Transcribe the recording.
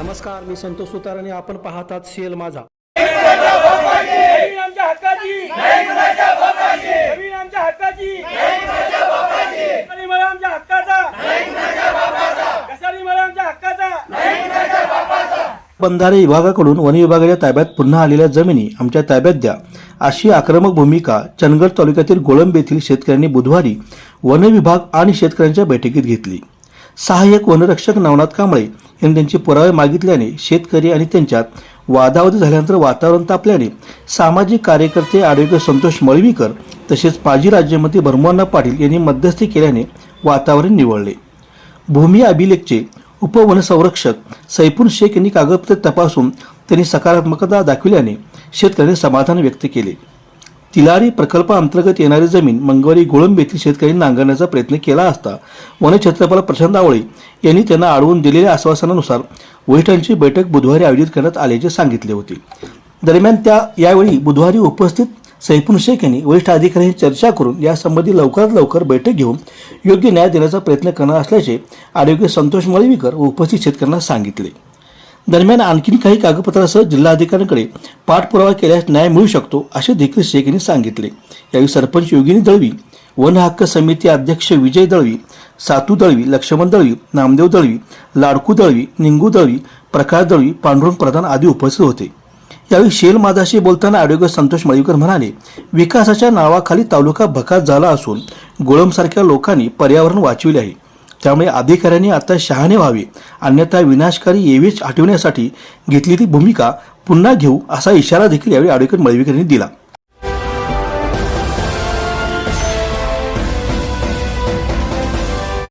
नमस्कार मी संतोष सुतार आणि आपण पाहतात सेल माझा. जमीन आमच्या हक्काची. जमीन आमच्या हक्काची. कसारी मला आमच्या हक्काचा. कसारी मला आमच्या हक्काचा. बंधारे विभागाकडून वन विभागाच्या ताब्यात पुन्हा आलेल्या जमिनी आमच्या ताब्यात द्या. अशी आक्रमक भूमिका चंदगड तालुक्यातील गोळंब येथील शेतकऱ्यांनी बुधवारी वन विभाग आणि शेतकऱ्यांच्या बैठकीत घेतली. सहाय्यक वनरक्षक नवनाथ कांबळे यांनी त्यांचे पुरावे मागितल्याने शेतकरी आणि त्यांच्यात वादावादी झाल्यानंतर वातावरण तापल्याने सामाजिक कार्यकर्ते आरोग्य संतोष मळवीकर तसेच माजी राज्यमंत्री भरमोहन पाटील यांनी मध्यस्थी केल्याने वातावरण निवळले. भूमी अभिलेखचे उपवनसंरक्षक सैफून शेख यांनी कागदपत्रे तपासून त्यांनी सकारात्मकता दाखविल्याने शेतकऱ्यांनी समाधान व्यक्त केले. तिलारी प्रकल्पाअंतर्गत येणारी जमीन मंगळवारी गोळंब येथील शेतकऱ्यांनी नांगरण्याचा प्रयत्न केला असता वनक्षेत्रपाल प्रशांत आवळे यांनी त्यांना अडवून दिलेल्या आश्वासनानुसार वरिष्ठांची बैठक बुधवारी आयोजित करण्यात आल्याचे सांगितले होते. दरम्यान त्या यावेळी बुधवारी उपस्थित सैफून शेख यांनी वरिष्ठ अधिकाऱ्यांशी चर्चा करून यासंबंधी लवकरात लवकर बैठक घेऊन योग्य न्याय देण्याचा प्रयत्न करणार असल्याचे आरोग्य संतोष मळवीकर व उपस्थित शेतकऱ्यांना सांगितले. दरम्यान आणखीन काही कागदपत्रासह जिल्हाधिकाऱ्यांकडे पाठपुरावा केल्यास न्याय मिळू शकतो असे देखील शेख यांनी सांगितले. यावेळी सरपंच योगिनी दळवी वन हक्क समिती अध्यक्ष विजय दळवी सातू दळवी लक्ष्मण दळवी नामदेव दळवी लाडकू दळवी निंगू दळवी प्रकाश दळवी पांडुरंग प्रधान आदी उपस्थित होते. यावेळी शेल माझाशी बोलताना आरोग्य संतोष मळीकर म्हणाले विकासाच्या नावाखाली तालुका भकास झाला असून गोळमसारख्या लोकांनी पर्यावरण वाचविले आहे. त्यामुळे अधिकाऱ्यांनी आता शहाणे व्हावे. अन्यथा विनाशकारी येवीच हटविण्यासाठी घेतलेली भूमिका पुन्हा घेऊ असा इशारा देखील यावेळी आरोग्य मळवीकर यांनी दिला.